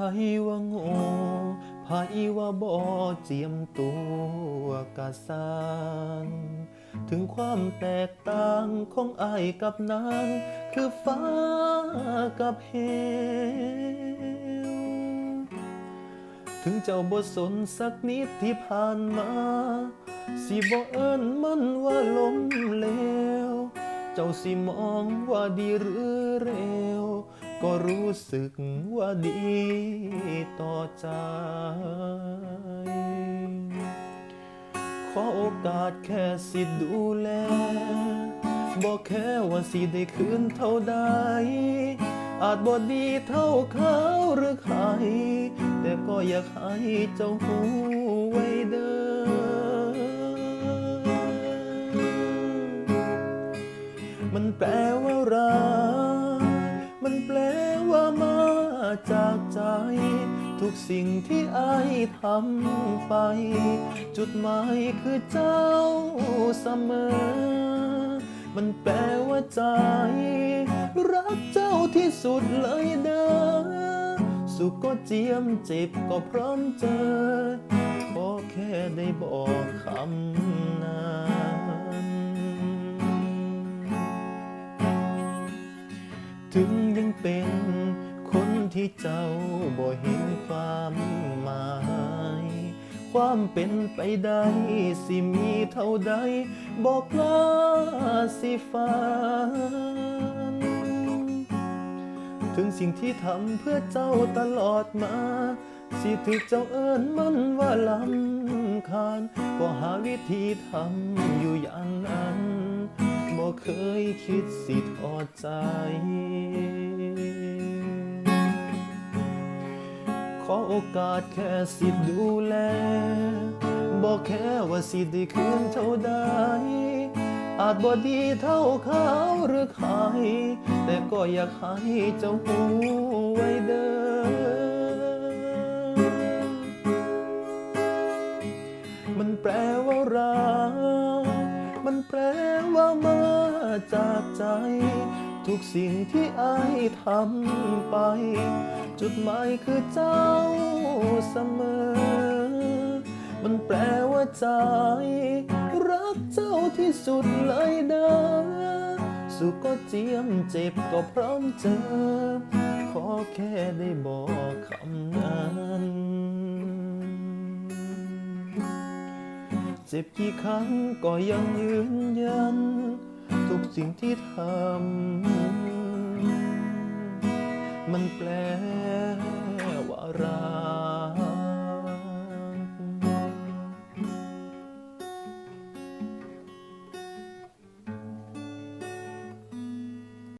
ว่าโง่ไผว่าบ่เจียมตัวกะสางถึงความแตกต่างของอายกับนาง คือฟ้ากับเหว ถึงเจ้าบ่สนสักนิดที่ผ่านมา สิบ่เอิ้นมันว่าล้มเหลว เจ้าสิมองว่าดีหรือเร็ว ก็รู้สึกว่าดีต่อใจ ขอโอกาสแค่สิดูแล บอกแค่ว่าสิได้คืนเท่าใด อาจบ่ดีเท่าเขาหรือใคร แต่ก็อยากให้เจ้าหูไว้เด้อมันแปลว่ารัก มันแปลว่ามาจากใจ ทุกสิ่งที่อายทำไป จุดหมายคือเจ้าเสมอ มันแปลว่าใจ รักเจ้าที่สุดเลยเด้อสุขก็เจียมเจ็บก็พร้อมเจอ ขอแค่ได้บอกคำ ถึงยังเป็นคนที่เจ้าบ่เห็นความหมาย ความเป็นไปได้สิมีเท่าใดบอกลาสิฝันถึงสิ่งที่ทำเพื่อเจ้าตลอดมา สิถึกเจ้าเอิ้นมันว่าลำคาญก็หาวิธีทำอยู่อย่างนั้น เคยคิดสิทอดใจ ขอโอกาสแค่สิดูแล บอกแค่ว่าสิได้คืนเท่าใด อาจบ่ดีเท่าเขาหรือใคร แต่ก็อยากให้เจ้าหูไว้เด้อมันแปลว่ารัก มันแปลว่ามา จากใจ ทุกสิ่งที่อายทำไป จุดหมายคือเจ้าเสมอ มันแปลว่าใจ รักเจ้าที่สุดเลยเด้อสุขก็เจียมเจ็บก็พร้อมเจอ ขอแค่ได้บอกคำนั้นเจ็บกี่ครั้งก็ยังยืนยัน ทุกสิ่งที่ทำ มันแปลว่ารา